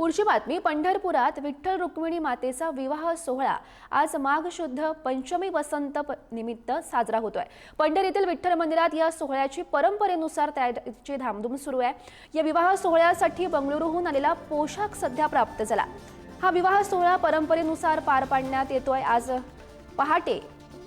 पुढची बातमी पंढरपुरात विठ्ठल रुक्मिणी मातेचा विवाह सोहळा. आज माघ शुद्ध पंचमी वसंत प- निमित्त साजरा होतोय. पंढरीतील विठ्ठल मंदिरात या सोहळ्याची परंपरेनुसार तयारीची धामधूम सुरू आहे. या विवाह सोहळ्यासाठी बंगळुरूहून आलेला पोशाख सध्या प्राप्त झाला. हा विवाह सोहळा परंपरेनुसार पार पाडण्यात येतोय. आज पहाटे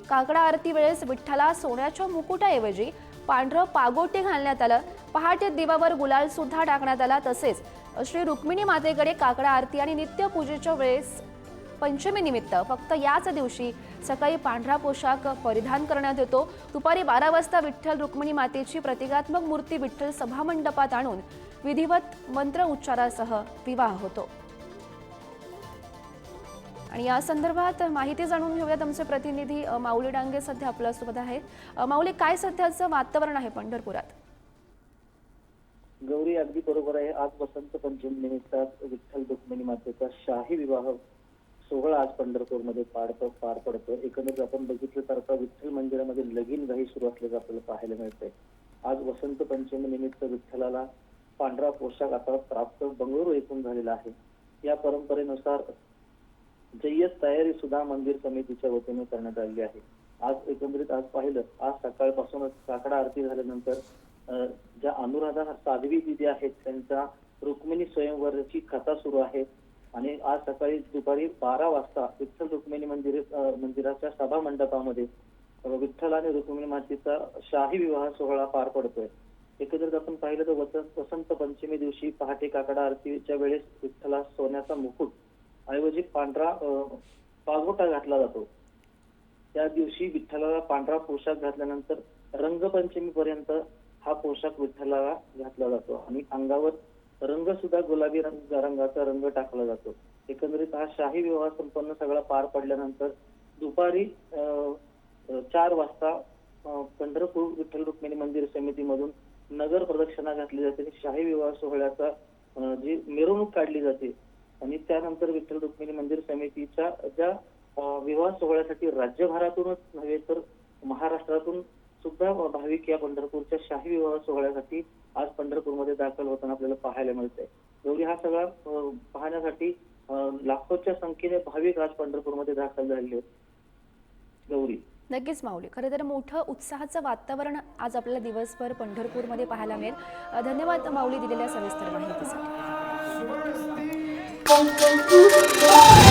काकडा आरती वेळेस विठ्ठला सोन्याच्या मुकुटाऐवजी पांढरं पागोटे घालण्यात आलं. पहाटे दिवावर गुलाल सुद्धा टाकण्यात आला. तसेच श्री रुक्मिणी मातेकडे काकडा आरती आणि नित्यपूजेच्या वेळेस पंचमी निमित्त फक्त याच दिवशी सकाळी पांढरा पोशाख परिधान करण्यात येतो. दुपारी बारा वाजता विठ्ठल रुक्मिणी मातेची प्रतिकात्मक मूर्ती विठ्ठल सभामंडपात आणून विधिवत मंत्र उच्चारासह विवाह होतो. आणि या संदर्भात माहिती जाणून घेऊयात आमचे प्रतिनिधी माऊली डांगे सध्या आपल्यासोबत आहेत. माऊली काय सध्याचं वातावरण आहे पंढरपुरात? गौरी अगदी बरोबर आहे. आज वसंत पंचमी निमित्तात विठ्ठल रुक्मिणी मातेचा शाही विवाह सोहळा आज पंढरपूरमध्ये पार पार पडतो एकंदरीत आपण बघितलं तर आता विठ्ठल मंदिरामध्ये लगीन घाई सुरू असल्याचं आपल्याला पाहायला मिळतंय. आज वसंत पंचमी निमित्त विठ्ठलाला पांढरा पोशाख आता प्राप्त बंगळुरू येथून झालेला आहे. या परंपरेनुसार जय्यत तयारी सुद्धा मंदिर समितीच्या वतीने करण्यात आलेली आहे. आज एकंदरीत आज पाहिलं आज सकाळपासूनच काकडा आरती झाल्यानंतर ज्या अनुराधा साध्वी दिदी आहेत त्यांचा रुक्मिणी स्वयंवरची कथा सुरू आहे. आणि आज सकाळी दुपारी बारा वाजता विठ्ठल रुक्मिणी मंदिर मंदिराच्या सभा मंडपामध्ये विठ्ठल आणि रुक्मिणी मातेचा शाही विवाह सोहळा पार पडतोय. एकंदरीत आपण पाहिलं तर वसंत वसंत पंचमी दिवशी पहाटे काकडा आरतीच्या वेळेस विठ्ठला सोन्याचा मुकुट ऐवजी पांढरा पागोटा घातला जातो. त्या दिवशी विठ्ठलाला पांढरा पोशाख घातल्यानंतर रंगपंचमी पर्यंत हा पोशाख विठ्ठलाला घातला जातो आणि अंगावर रंग सुद्धा गुलाबी रंग रंगाचा रंग टाकला जातो. एकंदरीत हा शाही विवाह संपन्न सगळा पार पडल्यानंतर दुपारी चार वाजता पंढरपूर विठ्ठल रुक्मिणी मंदिर समितीमधून नगर प्रदक्षिणा घातली जाते. आणि शाही विवाह सोहळ्याचा जी मिरवणूक काढली जाते आणि त्यानंतर विठ्ठल रुक्मिणी मंदिर समितीच्या ज्या विवाह सोहळ्यासाठी राज्यभरातूनच नव्हे तर महाराष्ट्रातून सुद्धा भाविक या पंढरपूरच्या शाही विवाह सोहळ्यासाठी आज पंढरपूरमध्ये दाखल होताना आपल्याला पाहायला मिळतंय. गौरी हा सगळा पाहण्यासाठी लाखोच्या संख्येने भाविक आज पंढरपूरमध्ये दाखल झालेले आहेत. गौरी नक्कीच माऊली. खरं तर मोठं उत्साहाचं वातावरण आज आपल्याला दिवसभर पंढरपूरमध्ये पाहायला मिळेल. धन्यवाद माऊली दिलेल्या सविस्तर माहितीसाठी. Boom, boom.